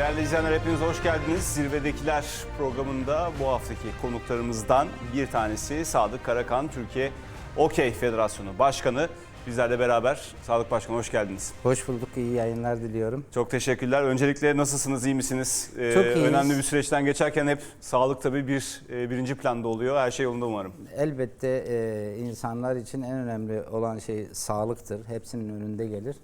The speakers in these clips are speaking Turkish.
Değerli izleyenler hepiniz hoş geldiniz. Zirvedekiler programında bu haftaki konuklarımızdan bir tanesi Sadık Karakan, Türkiye Okey Federasyonu Başkanı. Bizlerle beraber Sadık Başkan hoş geldiniz. Hoş bulduk, iyi yayınlar diliyorum. Çok teşekkürler. Öncelikle nasılsınız, iyi misiniz? Ee, Çok iyiyiz. Önemli bir süreçten geçerken hep sağlık tabii bir e, birinci planda oluyor. Her şey yolunda umarım. Elbette e, insanlar için en önemli olan şey sağlıktır. Hepsinin önünde gelir.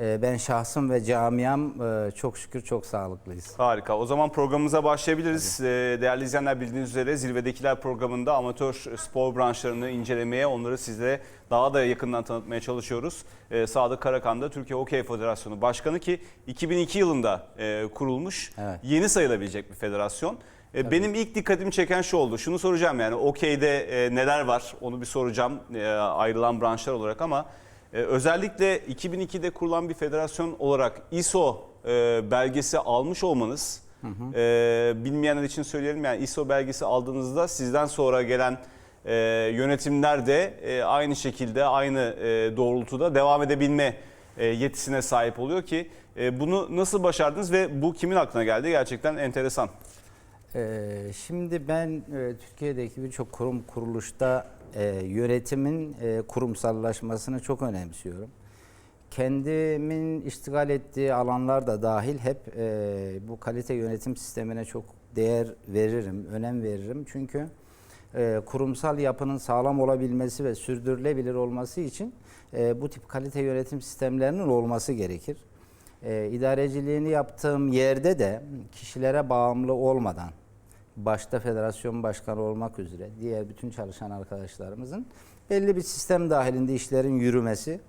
E, ben şahsım ve camiam e, çok şükür çok sağlıklıyız. Harika. O zaman programımıza başlayabiliriz. Ee, Değerli izleyenler bildiğiniz üzere Zirvedekiler programında amatör spor branşlarını incelemeye, onları size daha da yakından tanıtmaya çalışıyoruz. Ee, Sadık Karakan da Türkiye Okey Federasyonu Başkanı ki 2002 yılında e, kurulmuş. Evet. Yeni sayılabilecek bir federasyon. E, Benim ilk dikkatimi çeken şu oldu. Şunu soracağım yani okeyde e, neler var onu bir soracağım e, ayrılan branşlar olarak ama e, özellikle 2002'de kurulan bir federasyon olarak ISO e, belgesi almış olmanız e, bilmeyenler için söyleyelim yani ISO belgesi aldığınızda sizden sonra gelen e, yönetimler de e, aynı şekilde aynı e, doğrultuda devam edebilme e, yetisine sahip oluyor ki e, bunu nasıl başardınız ve bu kimin aklına geldi gerçekten enteresan. E, şimdi ben e, Türkiye'deki birçok kurum kuruluşta e, yönetimin e, kurumsallaşmasını çok önemsiyorum. Kendimin iştigal ettiği alanlar da dahil hep e, bu kalite yönetim sistemine çok değer veririm, önem veririm. Çünkü e, kurumsal yapının sağlam olabilmesi ve sürdürülebilir olması için e, bu tip kalite yönetim sistemlerinin olması gerekir. E, idareciliğini yaptığım yerde de kişilere bağımlı olmadan, başta federasyon başkanı olmak üzere diğer bütün çalışan arkadaşlarımızın belli bir sistem dahilinde işlerin yürümesi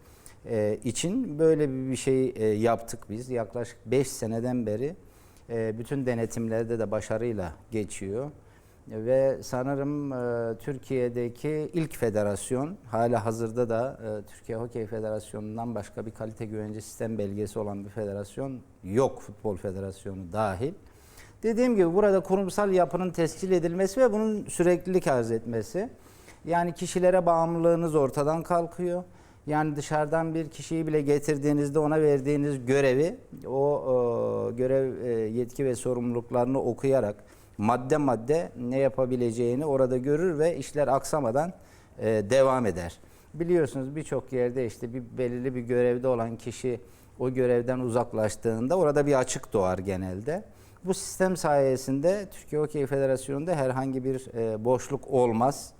e, için böyle bir şey e, yaptık biz. Yaklaşık 5 seneden beri e, bütün denetimlerde de başarıyla geçiyor. Ve sanırım e, Türkiye'deki ilk federasyon, hala hazırda da e, Türkiye Hokey Federasyonu'ndan başka bir kalite güvence sistem belgesi olan bir federasyon yok, futbol federasyonu dahil. Dediğim gibi burada kurumsal yapının tescil edilmesi ve bunun süreklilik arz etmesi. Yani kişilere bağımlılığınız ortadan kalkıyor. Yani dışarıdan bir kişiyi bile getirdiğinizde ona verdiğiniz görevi, o e, görev e, yetki ve sorumluluklarını okuyarak madde madde ne yapabileceğini orada görür ve işler aksamadan e, devam eder. Biliyorsunuz birçok yerde işte bir belirli bir görevde olan kişi o görevden uzaklaştığında orada bir açık doğar genelde. Bu sistem sayesinde Türkiye Hokey Federasyonu'nda herhangi bir e, boşluk olmaz.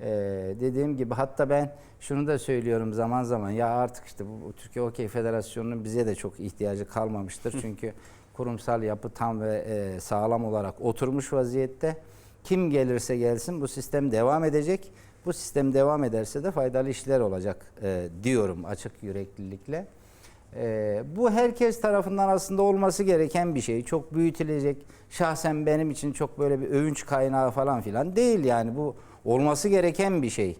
Ee, dediğim gibi hatta ben şunu da söylüyorum zaman zaman ya artık işte bu, bu Türkiye Hokey Federasyonu'nun bize de çok ihtiyacı kalmamıştır. Çünkü kurumsal yapı tam ve e, sağlam olarak oturmuş vaziyette. Kim gelirse gelsin bu sistem devam edecek. Bu sistem devam ederse de faydalı işler olacak e, diyorum açık yüreklilikle. E, bu herkes tarafından aslında olması gereken bir şey. Çok büyütülecek. Şahsen benim için çok böyle bir övünç kaynağı falan filan değil yani bu olması gereken bir şey.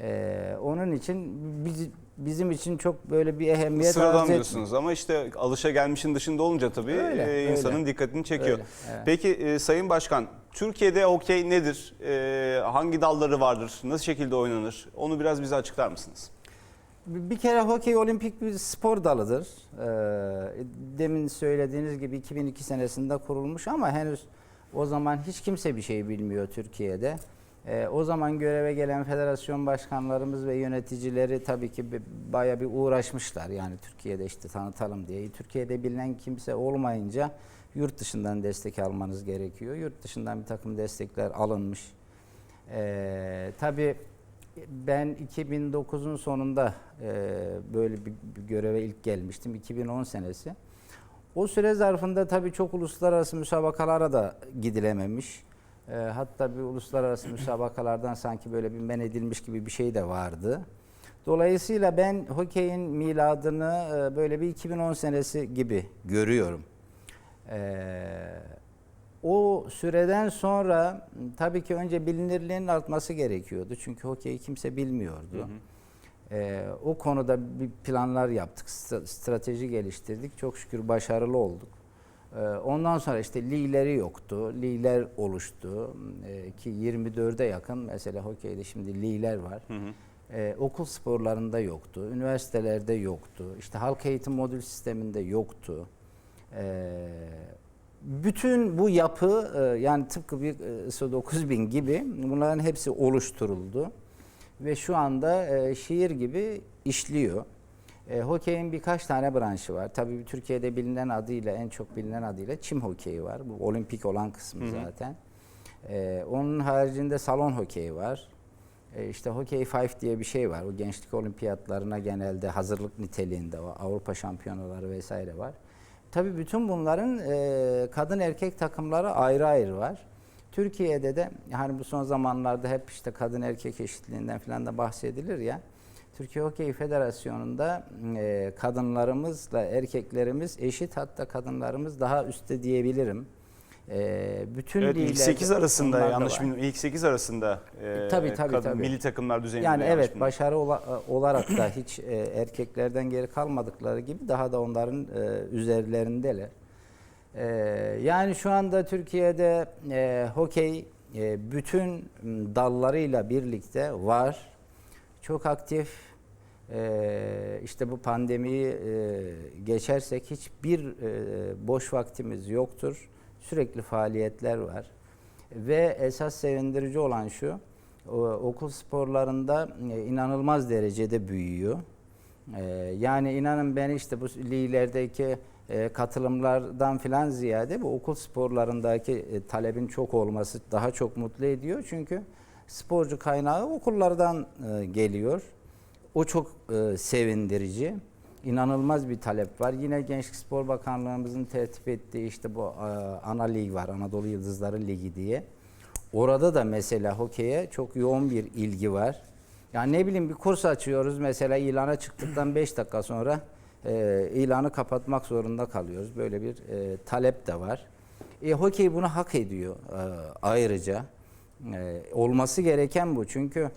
Ee, onun için biz, bizim için çok böyle bir ehemmiyet Sıradan diyorsunuz ama işte alışa gelmişin dışında olunca tabii Öyle, e, öyle. insanın dikkatini çekiyor. Öyle, evet. Peki e, Sayın Başkan, Türkiye'de okey nedir? E, hangi dalları vardır? Nasıl şekilde oynanır? Onu biraz bize açıklar mısınız? Bir kere hokey olimpik bir spor dalıdır. Ee, demin söylediğiniz gibi 2002 senesinde kurulmuş ama henüz o zaman hiç kimse bir şey bilmiyor Türkiye'de. Ee, o zaman göreve gelen federasyon başkanlarımız ve yöneticileri tabii ki baya bir uğraşmışlar. Yani Türkiye'de işte tanıtalım diye. Türkiye'de bilinen kimse olmayınca yurt dışından destek almanız gerekiyor. Yurt dışından bir takım destekler alınmış. Ee, tabii ben 2009'un sonunda e, böyle bir, bir göreve ilk gelmiştim. 2010 senesi. O süre zarfında tabii çok uluslararası müsabakalara da gidilememiş. E, hatta bir uluslararası müsabakalardan sanki böyle bir men edilmiş gibi bir şey de vardı. Dolayısıyla ben hokeyin miladını e, böyle bir 2010 senesi gibi görüyorum. Ee, o süreden sonra tabii ki önce bilinirliğinin artması gerekiyordu. Çünkü hokeyi kimse bilmiyordu. Ee, o konuda bir planlar yaptık, stra- strateji geliştirdik. Çok şükür başarılı olduk. Ee, ondan sonra işte ligleri yoktu, ligler oluştu. Ee, ki 24'e yakın mesela hokeyde şimdi ligler var. Ee, okul sporlarında yoktu, üniversitelerde yoktu, işte halk eğitim modül sisteminde yoktu. Ee, bütün bu yapı e, yani tıpkı bir e, ISO 9000 gibi bunların hepsi oluşturuldu ve şu anda e, şiir gibi işliyor. E, hokeyin birkaç tane branşı var. Tabii Türkiye'de bilinen adıyla en çok bilinen adıyla çim hokeyi var. Bu olimpik olan kısmı zaten. E, onun haricinde salon hokeyi var. E, işte Hockey Five diye bir şey var. O gençlik olimpiyatlarına genelde hazırlık niteliğinde o Avrupa şampiyonaları vesaire var. Tabii bütün bunların e, kadın erkek takımları ayrı ayrı var. Türkiye'de de hani bu son zamanlarda hep işte kadın erkek eşitliğinden falan da bahsedilir ya. Türkiye Hokey Federasyonu'nda e, kadınlarımızla erkeklerimiz eşit hatta kadınlarımız daha üstte diyebilirim. E, bütün Evet ilk liglerde 8 arasında yanlış bilmiyorum ilk 8 arasında e, Tabii, tabii, kadın tabii. milli takımlar düzeyinde. Yani evet başarı ola- olarak da hiç e, erkeklerden geri kalmadıkları gibi daha da onların e, üzerlerindeler. E, yani şu anda Türkiye'de e, hokey e, bütün dallarıyla birlikte var. Çok aktif. E, işte bu pandemiyi e, geçersek hiçbir e, boş vaktimiz yoktur. Sürekli faaliyetler var. Ve esas sevindirici olan şu, okul sporlarında e, inanılmaz derecede büyüyor. E, Yani inanın ben işte bu liglerdeki e, katılımlardan filan ziyade bu okul sporlarındaki talebin çok olması daha çok mutlu ediyor. Çünkü sporcu kaynağı okullardan geliyor. O çok sevindirici. İnanılmaz bir talep var. Yine Gençlik Spor Bakanlığımızın tertip ettiği işte bu e, ana lig var. Anadolu Yıldızları Ligi diye. Orada da mesela hokeye çok yoğun bir ilgi var. Yani ne bileyim bir kurs açıyoruz mesela ilana çıktıktan 5 dakika sonra e, ilanı kapatmak zorunda kalıyoruz. Böyle bir e, talep de var. E, hokey bunu hak ediyor e, ayrıca. E, olması gereken bu çünkü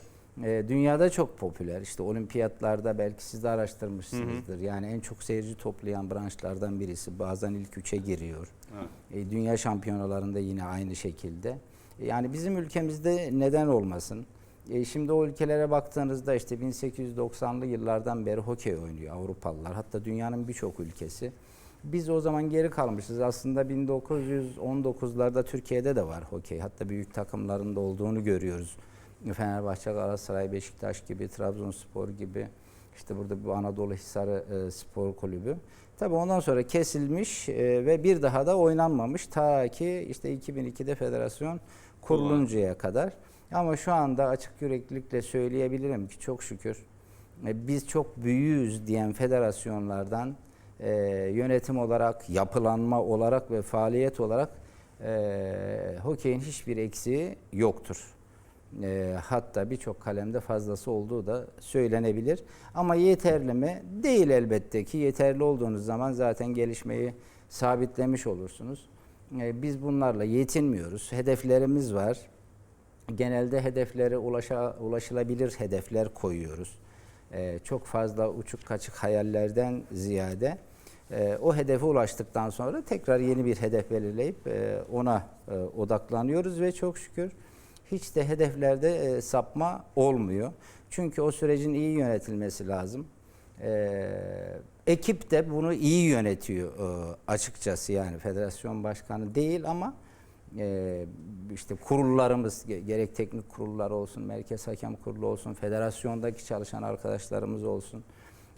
e, dünyada çok popüler. İşte olimpiyatlarda belki siz de araştırmışsınızdır. Yani en çok seyirci toplayan branşlardan birisi. Bazen ilk üçe giriyor. Evet. E, dünya şampiyonalarında yine aynı şekilde. E, Yani bizim ülkemizde neden olmasın? E, şimdi o ülkelere baktığınızda işte 1890'lı yıllardan beri hokey oynuyor Avrupalılar. Hatta dünyanın birçok ülkesi. Biz o zaman geri kalmışız. Aslında 1919'larda Türkiye'de de var hokey. Hatta büyük takımların da olduğunu görüyoruz. Fenerbahçe, Galatasaray, Beşiktaş gibi, Trabzonspor gibi. İşte burada bu Anadolu Hisarı e, Spor Kulübü. Tabii ondan sonra kesilmiş e, ve bir daha da oynanmamış ta ki işte 2002'de federasyon kuruluncaya kadar. Ama şu anda açık yüreklilikle söyleyebilirim ki çok şükür e, biz çok büyüğüz diyen federasyonlardan e, yönetim olarak, yapılanma olarak ve faaliyet olarak e, hokeyin hiçbir eksiği yoktur. E, hatta birçok kalemde fazlası olduğu da söylenebilir. Ama yeterli mi? Değil elbette ki. Yeterli olduğunuz zaman zaten gelişmeyi sabitlemiş olursunuz. E, biz bunlarla yetinmiyoruz. Hedeflerimiz var. Genelde hedeflere ulaşa, ulaşılabilir hedefler koyuyoruz. E, çok fazla uçuk kaçık hayallerden ziyade e, o hedefe ulaştıktan sonra tekrar yeni bir hedef belirleyip e, ona e, odaklanıyoruz ve çok şükür hiç de hedeflerde e, sapma olmuyor. Çünkü o sürecin iyi yönetilmesi lazım. E, ekip de bunu iyi yönetiyor e, açıkçası yani federasyon başkanı değil ama e, işte kurullarımız ge- gerek teknik kurullar olsun, merkez hakem kurulu olsun, federasyondaki çalışan arkadaşlarımız olsun,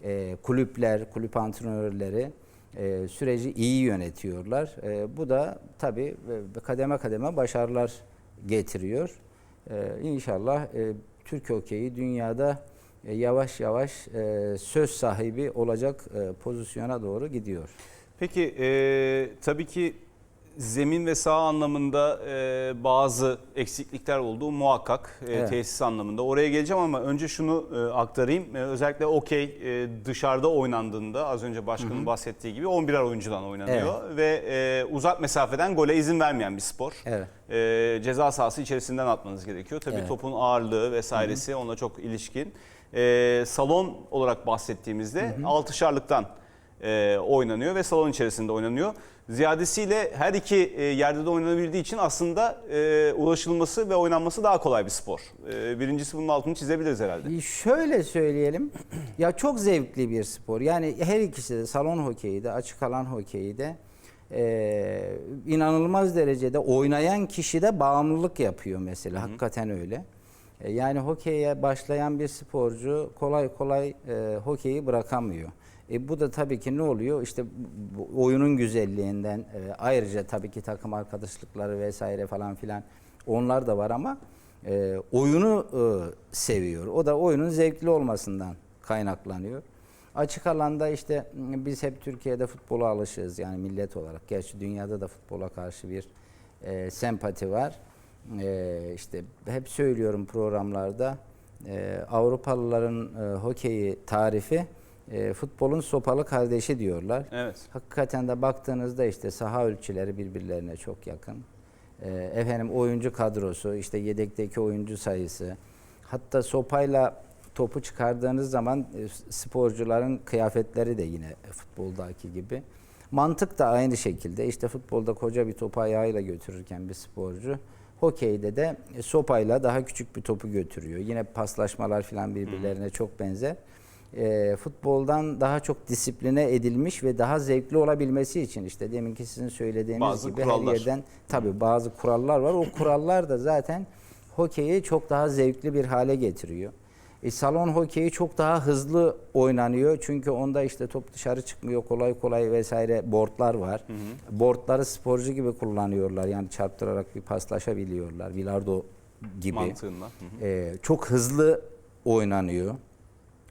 e, kulüpler, kulüp antrenörleri e, süreci iyi yönetiyorlar. E, bu da tabii e, kademe kademe başarılar getiriyor. E, inşallah e, Türk hokeyi dünyada e, yavaş yavaş e, söz sahibi olacak e, pozisyona doğru gidiyor. Peki e, tabii ki zemin ve saha anlamında e, bazı eksiklikler olduğu muhakkak e, Evet. tesis anlamında. Oraya geleceğim ama önce şunu e, aktarayım. E, özellikle okey e, dışarıda oynandığında az önce başkanın bahsettiği gibi 11'er oyuncudan oynanıyor ve e, uzak mesafeden gole izin vermeyen bir spor. Evet. E, ceza sahası içerisinden atmanız gerekiyor. Tabii Evet. topun ağırlığı vesairesi onunla çok ilişkin. E, salon olarak bahsettiğimizde altışarlıktan e, oynanıyor ve salon içerisinde oynanıyor. Ziyadesiyle her iki e, yerde de oynanabildiği için aslında e, ulaşılması ve oynanması daha kolay bir spor. E, birincisi bunun altını çizebiliriz herhalde. E, Şöyle söyleyelim. Ya çok zevkli bir spor. Yani her ikisi de salon hokeyi de açık alan hokeyi de e, inanılmaz derecede oynayan kişi de bağımlılık yapıyor mesela. Hakikaten öyle. E, Yani hokeye başlayan bir sporcu kolay kolay e, hokeyi bırakamıyor. E, bu da tabii ki ne oluyor? İşte bu oyunun güzelliğinden e, ayrıca tabii ki takım arkadaşlıkları vesaire falan filan onlar da var ama e, oyunu e, seviyor. O da oyunun zevkli olmasından kaynaklanıyor. Açık alanda işte biz hep Türkiye'de futbola alışığız yani millet olarak. Gerçi dünyada da futbola karşı bir e, sempati var. E, işte hep söylüyorum programlarda e, Avrupalıların e, hokeyi tarifi e, futbolun sopalı kardeşi diyorlar. Evet. Hakikaten de baktığınızda işte saha ölçüleri birbirlerine çok yakın. Ee, efendim oyuncu kadrosu, işte yedekteki oyuncu sayısı. Hatta sopayla topu çıkardığınız zaman e, sporcuların kıyafetleri de yine futboldaki gibi. Mantık da aynı şekilde. İşte futbolda koca bir topu ayağıyla götürürken bir sporcu hokeyde de sopayla daha küçük bir topu götürüyor. Yine paslaşmalar falan birbirlerine çok benzer e, futboldan daha çok disipline edilmiş ve daha zevkli olabilmesi için işte deminki sizin söylediğiniz Bazı gibi kurallar. her yerden tabi bazı kurallar var. O kurallar da zaten hokeyi çok daha zevkli bir hale getiriyor. E, salon hokeyi çok daha hızlı oynanıyor. Çünkü onda işte top dışarı çıkmıyor kolay kolay vesaire boardlar var. Boardları sporcu gibi kullanıyorlar. Yani çarptırarak bir paslaşabiliyorlar. Bilardo gibi. Mantığında. Hı hı. Ee, çok hızlı oynanıyor.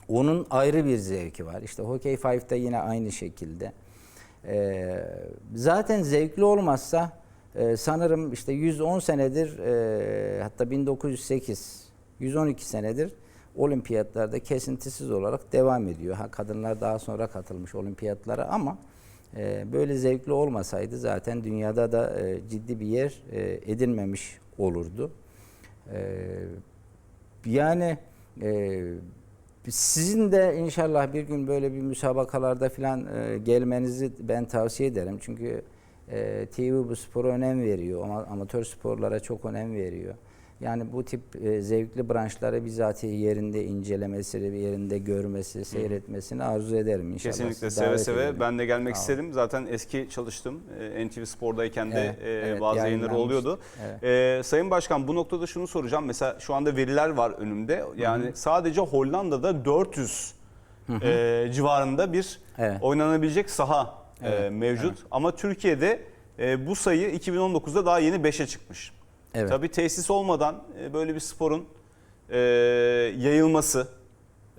Onun ayrı bir zevki var. İşte Hockey Five'da yine aynı şekilde. Ee, zaten zevkli olmazsa e, sanırım işte 110 senedir e, hatta 1908 112 senedir olimpiyatlarda kesintisiz olarak devam ediyor. Ha kadınlar daha sonra katılmış olimpiyatlara ama e, böyle zevkli olmasaydı zaten dünyada da e, ciddi bir yer e, edinmemiş olurdu. E, yani e, sizin de inşallah bir gün böyle bir müsabakalarda falan e, gelmenizi ben tavsiye ederim. Çünkü e, TV bu spora önem veriyor. Ama amatör sporlara çok önem veriyor. Yani bu tip e, zevkli branşları bizatihi yerinde incelemesi, yerinde görmesi, seyretmesini arzu ederim inşallah. Kesinlikle Sizi seve davet seve ederim. ben de gelmek Sağ olun. istedim. Zaten eski çalıştım. Ee, NTV Spor'dayken de Evet, e, evet, bazı yayınları oluyordu. Evet. Ee, Sayın Başkan bu noktada şunu soracağım. Mesela şu anda veriler var önümde. Yani sadece Hollanda'da 400 e, civarında bir Evet. oynanabilecek saha e, mevcut. Ama Türkiye'de e, bu sayı 2019'da daha yeni 5'e çıkmış. Evet. Tabii tesis olmadan e, böyle bir sporun e, yayılması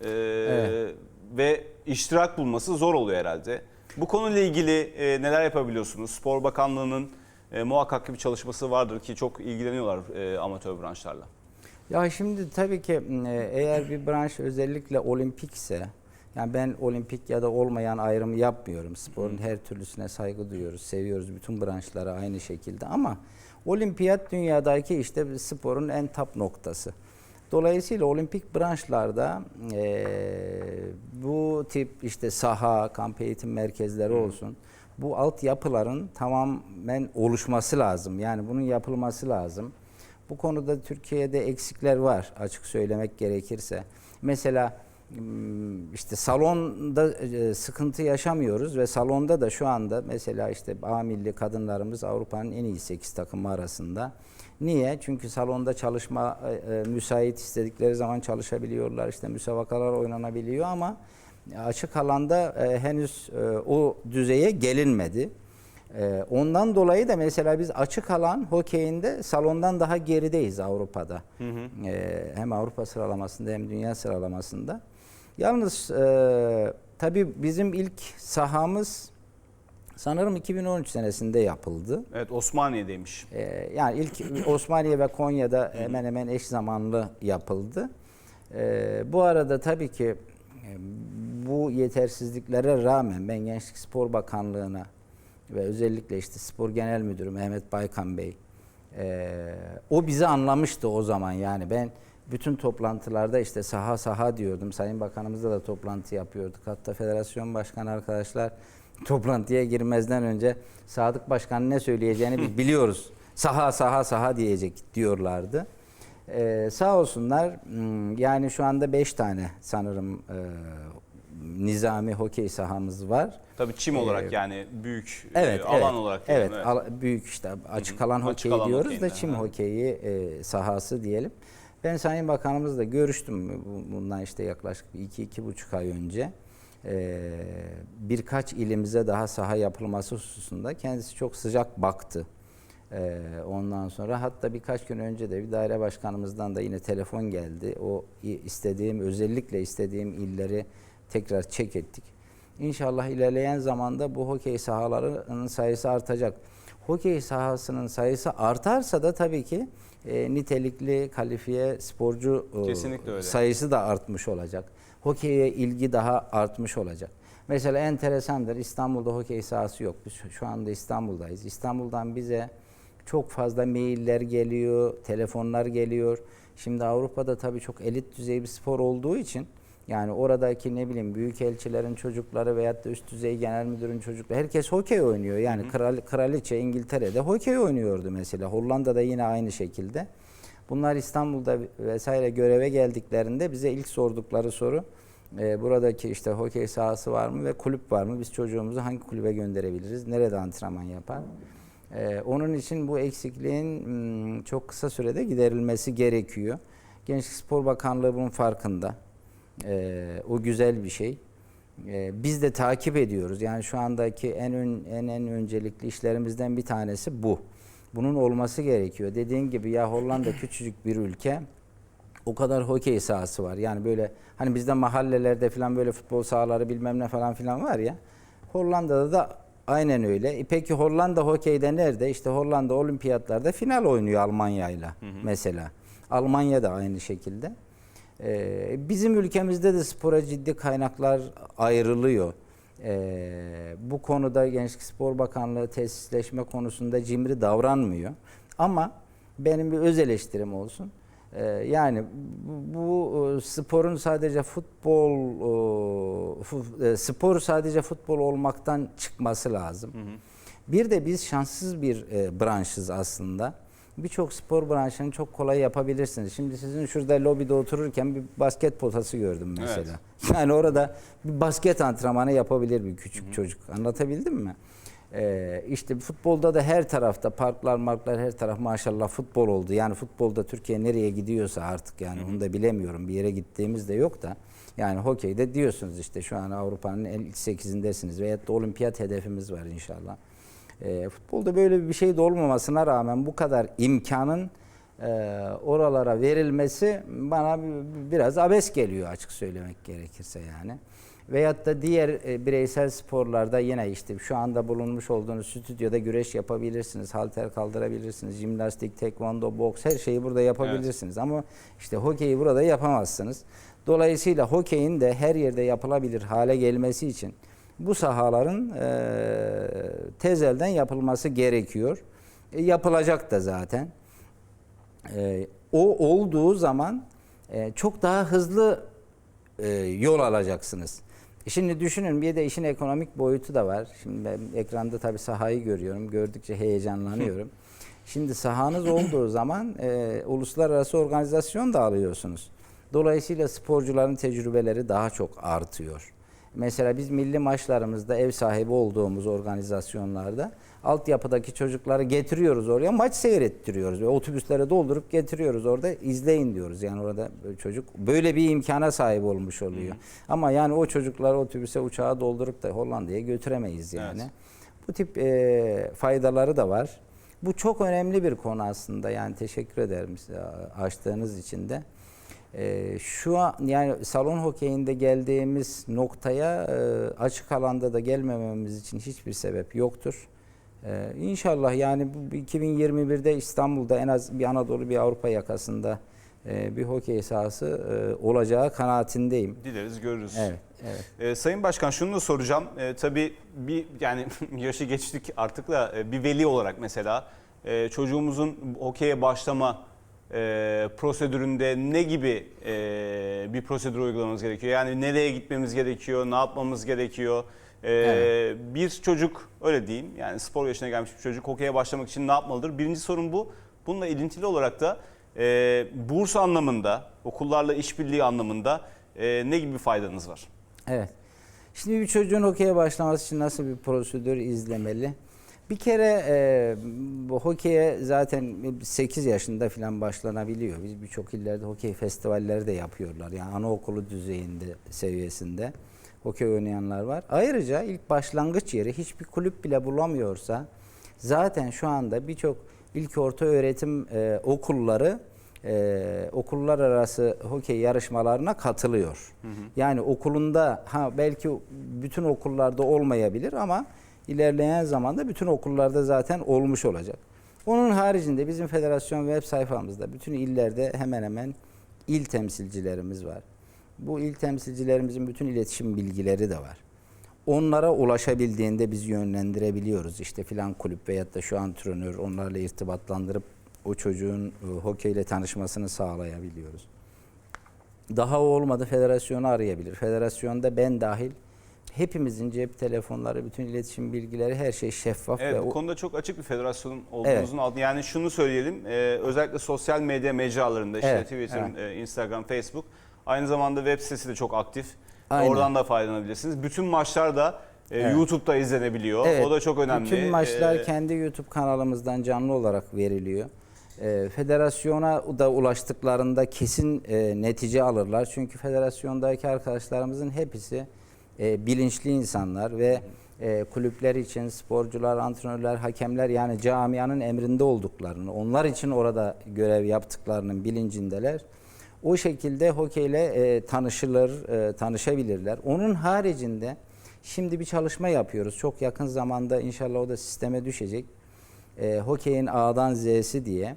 e, Evet. ve iştirak bulması zor oluyor herhalde. Bu konuyla ilgili e, neler yapabiliyorsunuz? Spor Bakanlığı'nın e, muhakkak ki bir çalışması vardır ki çok ilgileniyorlar e, amatör branşlarla. Ya şimdi tabii ki e, eğer bir branş özellikle olimpikse yani ben olimpik ya da olmayan ayrımı yapmıyorum. Sporun her türlüsüne saygı duyuyoruz, seviyoruz bütün branşlara aynı şekilde ama olimpiyat dünyadaki işte sporun en tap noktası. Dolayısıyla olimpik branşlarda e, bu tip işte saha, kamp eğitim merkezleri olsun. Bu altyapıların tamamen oluşması lazım. Yani bunun yapılması lazım. Bu konuda Türkiye'de eksikler var açık söylemek gerekirse. Mesela işte salonda e, sıkıntı yaşamıyoruz ve salonda da şu anda mesela işte A milli kadınlarımız Avrupa'nın en iyi 8 takımı arasında. Niye? Çünkü salonda çalışma e, e, müsait istedikleri zaman çalışabiliyorlar. İşte müsabakalar oynanabiliyor ama açık alanda henüz o düzeye gelinmedi. Ondan dolayı da mesela biz açık alan hokeyinde salondan daha gerideyiz Avrupa'da. Ee, hem Avrupa sıralamasında hem dünya sıralamasında. Yalnız e, tabii bizim ilk sahamız sanırım 2013 senesinde yapıldı. Evet Osmaniye'deymiş. Ee, yani ilk Osmaniye ve Konya'da hemen hemen eş zamanlı yapıldı. Ee, bu arada tabii ki e, bu yetersizliklere rağmen ben Gençlik Spor Bakanlığı'na ve özellikle işte Spor Genel Müdürü Mehmet Baykan Bey e, o bizi anlamıştı o zaman yani ben bütün toplantılarda işte saha saha diyordum. Sayın Bakanımızla da toplantı yapıyorduk. Hatta federasyon başkanı arkadaşlar toplantıya girmezden önce Sadık Başkan ne söyleyeceğini biz biliyoruz. Saha saha saha diyecek diyorlardı. Ee, sağ olsunlar hmm, yani şu anda 5 tane sanırım e, nizami hokey sahamız var. Tabii çim Ee, olarak yani büyük e, Evet, alan evet, olarak. diyelim, evet, al- büyük işte açık alan Açık hokeyi alan diyoruz hokeyinde, da çim ha. hokeyi e, sahası diyelim. Ben Sayın Bakanımızla görüştüm bu- bundan işte yaklaşık bir iki iki buçuk ay önce. E, birkaç ilimize daha saha yapılması hususunda kendisi çok sıcak baktı. E, ondan sonra hatta birkaç gün önce de bir daire başkanımızdan da yine telefon geldi. O istediğim özellikle istediğim illeri tekrar çek ettik. İnşallah ilerleyen zamanda bu hokey sahalarının sayısı artacak. Hokey sahasının sayısı artarsa da tabii ki e, nitelikli kalifiye sporcu e, sayısı da artmış olacak. Hokeye ilgi daha artmış olacak. Mesela enteresandır İstanbul'da hokey sahası yok. Biz şu anda İstanbul'dayız. İstanbul'dan bize çok fazla mailler geliyor, telefonlar geliyor. Şimdi Avrupa'da tabii çok elit düzey bir spor olduğu için yani oradaki ne bileyim büyükelçilerin çocukları veyahut da üst düzey genel müdürün çocukları herkes hokey oynuyor. Yani kral, kraliçe İngiltere'de hokey oynuyordu mesela. Hollanda'da yine aynı şekilde. Bunlar İstanbul'da vesaire göreve geldiklerinde bize ilk sordukları soru e, buradaki işte hokey sahası var mı ve kulüp var mı? Biz çocuğumuzu hangi kulübe gönderebiliriz? Nerede antrenman yapar? E, onun için bu eksikliğin çok kısa sürede giderilmesi gerekiyor. Gençlik Spor Bakanlığı bunun farkında. E, o güzel bir şey. E, biz de takip ediyoruz. Yani şu andaki en ön, en en öncelikli işlerimizden bir tanesi bu. Bunun olması gerekiyor. Dediğin gibi ya Hollanda küçücük bir ülke. O kadar hokey sahası var. Yani böyle hani bizde mahallelerde falan böyle futbol sahaları bilmem ne falan filan var ya. Hollanda'da da aynen öyle. E peki Hollanda hokeyde nerede? İşte Hollanda olimpiyatlarda final oynuyor Almanya'yla mesela. Almanya da aynı şekilde. Ee, bizim ülkemizde de spora ciddi kaynaklar ayrılıyor. Ee, bu konuda Gençlik Spor Bakanlığı tesisleşme konusunda cimri davranmıyor. Ama benim bir öz eleştirim olsun. Ee, yani bu, e, sporun sadece futbol e, e, spor sadece futbol olmaktan çıkması lazım. Bir de biz şanssız bir branşız aslında. Birçok spor branşını çok kolay yapabilirsiniz. Şimdi sizin şurada lobide otururken bir basket potası gördüm mesela. Yani orada bir basket antrenmanı yapabilir bir küçük çocuk. Anlatabildim mi? Ee, işte futbolda da her tarafta parklar marklar her taraf maşallah futbol oldu. Yani futbolda Türkiye nereye gidiyorsa artık yani onu da bilemiyorum. Bir yere gittiğimiz de yok da. Yani hokeyde diyorsunuz işte şu an Avrupa'nın ilk 8'indesiniz veyahut da olimpiyat hedefimiz var inşallah. Ee, futbolda böyle bir şey de olmamasına rağmen bu kadar imkanın e, oralara verilmesi bana bi- biraz abes geliyor açık söylemek gerekirse yani. Veyahut da diğer e, bireysel sporlarda yine işte şu anda bulunmuş olduğunuz stüdyoda güreş yapabilirsiniz, halter kaldırabilirsiniz, jimnastik, tekvando, boks her şeyi burada yapabilirsiniz. Ama işte hokeyi burada yapamazsınız. Dolayısıyla hokeyin de her yerde yapılabilir hale gelmesi için bu sahaların e, tezelden yapılması gerekiyor. E, yapılacak da zaten. E, o olduğu zaman e, çok daha hızlı e, yol alacaksınız. E, Şimdi düşünün bir de işin ekonomik boyutu da var. Şimdi ben ekranda tabii sahayı görüyorum. Gördükçe heyecanlanıyorum. Şimdi sahanız olduğu zaman e, uluslararası organizasyon da alıyorsunuz. Dolayısıyla sporcuların tecrübeleri daha çok artıyor. Mesela biz milli maçlarımızda ev sahibi olduğumuz organizasyonlarda altyapıdaki çocukları getiriyoruz oraya maç seyrettiriyoruz ve otobüslere doldurup getiriyoruz orada izleyin diyoruz. Yani orada çocuk böyle bir imkana sahip olmuş oluyor. Ama yani o çocukları otobüse uçağa doldurup da Hollanda'ya götüremeyiz yani. Evet. Bu tip e, faydaları da var. Bu çok önemli bir konu aslında. Yani teşekkür ederim size açtığınız için de. E, şu an yani salon hokeyinde geldiğimiz noktaya e, açık alanda da gelmememiz için hiçbir sebep yoktur. E, inşallah yani bu 2021'de İstanbul'da en az bir Anadolu bir Avrupa yakasında e, bir hokey sahası e, olacağı kanaatindeyim. Dileriz görürüz. Evet, evet. Ee, Sayın Başkan şunu da soracağım. Ee, tabii bir yani yaşı geçtik artık da e, bir veli olarak mesela e, çocuğumuzun hokeye başlama e, prosedüründe ne gibi e, bir prosedür uygulamamız gerekiyor? Yani nereye gitmemiz gerekiyor, ne yapmamız gerekiyor? Ee, Evet. Bir çocuk öyle diyeyim yani spor yaşına gelmiş bir çocuk hokeye başlamak için ne yapmalıdır? Birinci sorun bu. Bununla ilintili olarak da e, burs anlamında, okullarla işbirliği anlamında e, ne gibi bir faydanız var? Evet. Şimdi bir çocuğun hokeye başlaması için nasıl bir prosedür izlemeli? Bir kere e, bu hokeye zaten 8 yaşında falan başlanabiliyor. Biz birçok illerde hokey festivalleri de yapıyorlar. Yani anaokulu düzeyinde, seviyesinde hokey oynayanlar var. Ayrıca ilk başlangıç yeri hiçbir kulüp bile bulamıyorsa zaten şu anda birçok ilk orta öğretim e, okulları e, okullar arası hokey yarışmalarına katılıyor. Yani okulunda ha belki bütün okullarda olmayabilir ama ilerleyen zamanda bütün okullarda zaten olmuş olacak. Onun haricinde bizim federasyon web sayfamızda bütün illerde hemen hemen il temsilcilerimiz var. Bu il temsilcilerimizin bütün iletişim bilgileri de var. Onlara ulaşabildiğinde biz yönlendirebiliyoruz. İşte filan kulüp veyahut da şu antrenör onlarla irtibatlandırıp o çocuğun e, hokeyle tanışmasını sağlayabiliyoruz. Daha olmadı federasyonu arayabilir. Federasyonda ben dahil hepimizin cep telefonları, bütün iletişim bilgileri her şey şeffaf Evet ve bu o- konuda çok açık bir federasyonun olduğunuzun altında. Yani şunu söyleyelim. e, özellikle sosyal medya mecralarında işte Evet, Twitter, e, Instagram, Facebook. Aynı zamanda web sitesi de çok aktif. Aynen. Oradan da faydalanabilirsiniz. Bütün maçlar da e, Evet. YouTube'da izlenebiliyor. Evet, o da çok önemli. Bütün maçlar E, kendi YouTube kanalımızdan canlı olarak veriliyor. Ee, federasyona da ulaştıklarında kesin e, netice alırlar. Çünkü federasyondaki arkadaşlarımızın hepsi e, bilinçli insanlar ve e, kulüpler için sporcular, antrenörler, hakemler yani camianın emrinde olduklarını, onlar için orada görev yaptıklarının bilincindeler. O şekilde hokeyle e, tanışılır, e, tanışabilirler. Onun haricinde şimdi bir çalışma yapıyoruz. Çok yakın zamanda inşallah o da sisteme düşecek. E, hokeyin A'dan Z'si diye.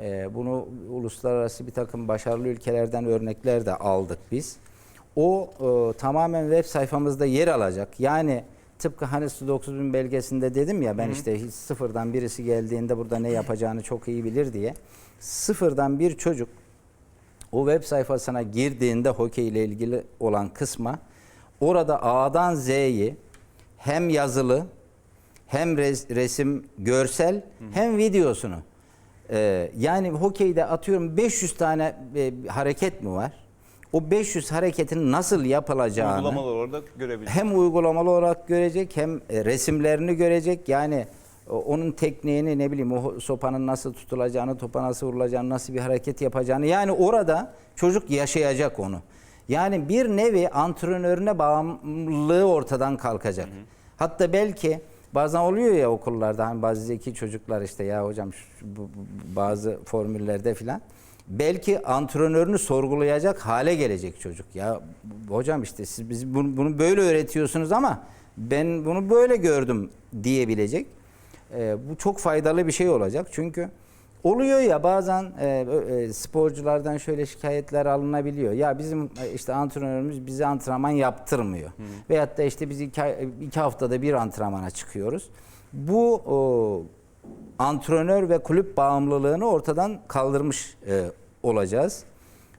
E, bunu uluslararası bir takım başarılı ülkelerden örnekler de aldık biz. O e, tamamen web sayfamızda yer alacak. Yani tıpkı hani Su 9000 belgesinde dedim ya ben işte hiç sıfırdan birisi geldiğinde burada ne yapacağını çok iyi bilir diye. Sıfırdan bir çocuk o web sayfasına girdiğinde hokey ile ilgili olan kısma orada A'dan Z'yi hem yazılı hem res- resim görsel hem videosunu Ee, yani hokeyde atıyorum 500 tane e, hareket mi var? O 500 hareketin nasıl yapılacağını uygulamalar orada görebiliyor. hem uygulamalı olarak görecek hem e, resimlerini görecek. Yani o- onun tekniğini ne bileyim o sopanın nasıl tutulacağını, topa nasıl vurulacağını, nasıl bir hareket yapacağını. Yani orada çocuk yaşayacak onu. Yani bir nevi antrenörüne bağımlılığı ortadan kalkacak. Hatta belki bazen oluyor ya okullarda hani bazı zeki çocuklar işte ya hocam şu- bu- bu- bazı formüllerde filan belki antrenörünü sorgulayacak hale gelecek çocuk. Ya hocam işte siz biz bunu, bunu böyle öğretiyorsunuz ama ben bunu böyle gördüm diyebilecek. Ee, bu çok faydalı bir şey olacak. Çünkü oluyor ya bazen e, e, sporculardan şöyle şikayetler alınabiliyor. Ya bizim e, işte antrenörümüz bize antrenman yaptırmıyor. Veyahut da işte biz iki, iki haftada bir antrenmana çıkıyoruz. Bu o, antrenör ve kulüp bağımlılığını ortadan kaldırmış e, olacağız.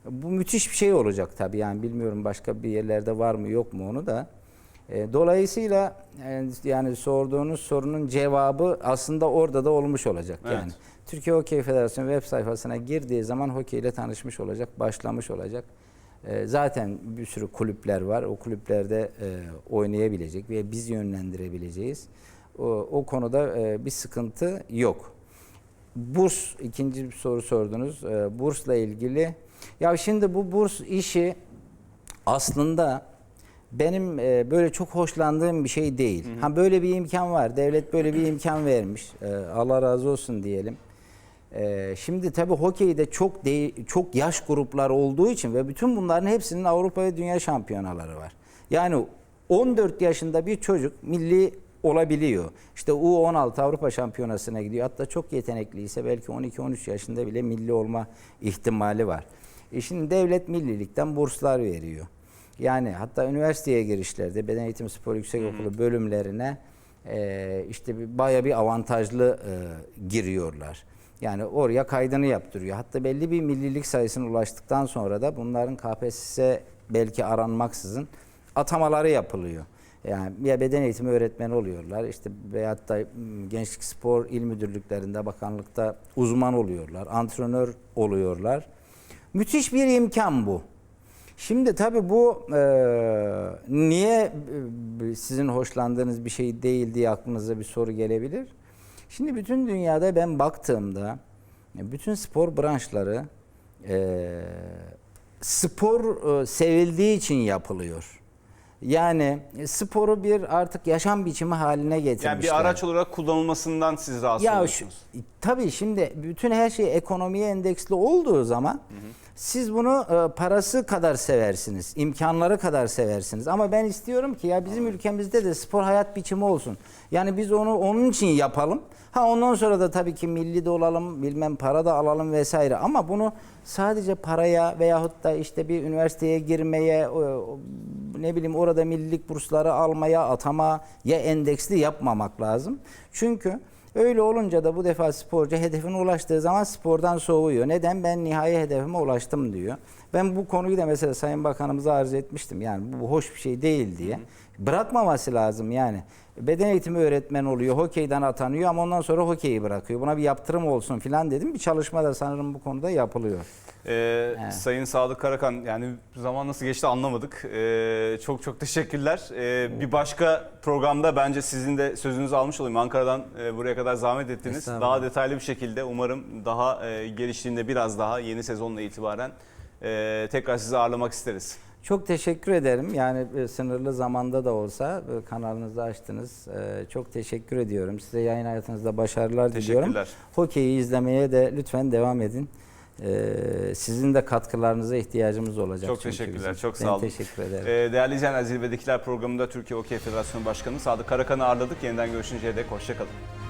Bu müthiş bir şey olacak tabii yani bilmiyorum başka bir yerlerde var mı yok mu onu da. E, dolayısıyla e, yani sorduğunuz sorunun cevabı aslında orada da olmuş olacak Evet. yani. Türkiye Hokey Federasyonu web sayfasına girdiği zaman hokey ile tanışmış olacak, başlamış olacak. E, zaten bir sürü kulüpler var. O kulüplerde e, oynayabilecek ve biz yönlendirebileceğiz. O, o konuda e, bir sıkıntı yok. Burs ikinci bir soru sordunuz. E, bursla ilgili. Ya şimdi bu burs işi aslında benim e, böyle çok hoşlandığım bir şey değil. Ha böyle bir imkan var. Devlet böyle bir imkan vermiş. E, Allah razı olsun diyelim. E, şimdi tabii hokeyde çok değil, çok yaş gruplar olduğu için ve bütün bunların hepsinin Avrupa ve Dünya şampiyonaları var. Yani 14 yaşında bir çocuk milli olabiliyor. İşte U16 Avrupa Şampiyonası'na gidiyor. Hatta çok yetenekliyse belki 12-13 yaşında bile milli olma ihtimali var. E şimdi devlet millilikten burslar veriyor. Yani hatta üniversiteye girişlerde beden eğitim spor yüksekokulu bölümlerine e, işte bir, baya bir avantajlı e, giriyorlar. Yani oraya kaydını yaptırıyor. Hatta belli bir millilik sayısına ulaştıktan sonra da bunların KPSS belki aranmaksızın atamaları yapılıyor. Yani ya beden eğitimi öğretmeni oluyorlar. işte veyahut da gençlik spor il müdürlüklerinde, bakanlıkta uzman oluyorlar. Antrenör oluyorlar. Müthiş bir imkan bu. Şimdi tabii bu e, niye sizin hoşlandığınız bir şey değil diye aklınıza bir soru gelebilir. Şimdi bütün dünyada ben baktığımda bütün spor branşları e, spor e, sevildiği için yapılıyor. Yani e, sporu bir artık yaşam biçimi haline getirmişler. Yani bir araç olarak kullanılmasından siz rahatsız Ya şu, oluyorsunuz. tabii şimdi bütün her şey ekonomiye endeksli olduğu zaman siz bunu e, parası kadar seversiniz, imkanları kadar seversiniz. Ama ben istiyorum ki ya bizim ülkemizde de spor hayat biçimi olsun. Yani biz onu onun için yapalım. Ha ondan sonra da tabii ki milli de olalım, bilmem para da alalım vesaire. Ama bunu sadece paraya veyahut da işte bir üniversiteye girmeye, o- ne bileyim orada millilik bursları almaya, atamaya endeksli yapmamak lazım. Çünkü Öyle olunca da bu defa sporcu hedefine ulaştığı zaman spordan soğuyor. Neden? Ben nihai hedefime ulaştım diyor. Ben bu konuyu da mesela Sayın Bakanımıza arz etmiştim. Yani bu hoş bir şey değil diye. Bırakmaması lazım yani. Beden eğitimi öğretmen oluyor, hokeyden atanıyor ama ondan sonra hokeyi bırakıyor. Buna bir yaptırım olsun filan dedim. Bir çalışma da sanırım bu konuda yapılıyor. Ee, Evet. Sayın Sadık Karakan yani zaman nasıl geçti anlamadık. Ee, çok çok teşekkürler. Ee, bir başka programda bence sizin de sözünüzü almış olayım. Ankara'dan e, buraya kadar zahmet ettiniz. Estağfurullah. Daha detaylı bir şekilde umarım daha e, geliştiğinde biraz daha yeni sezonla itibaren e, tekrar sizi ağırlamak isteriz. Çok teşekkür ederim. Yani e, sınırlı zamanda da olsa e, kanalınızı açtınız. E, çok teşekkür ediyorum. Size yayın hayatınızda başarılar diliyorum. Teşekkürler. Hokeyi izlemeye de lütfen devam edin. Sizin de katkılarınıza ihtiyacımız olacak. Çok teşekkürler, bizim. çok sağ ben olun. teşekkür ederim. Ee, değerli izleyenler Zirvedekiler programında Türkiye Okey Federasyonu Başkanı Sadık Karakan'ı ağırladık. Yeniden görüşünceye dek hoşçakalın.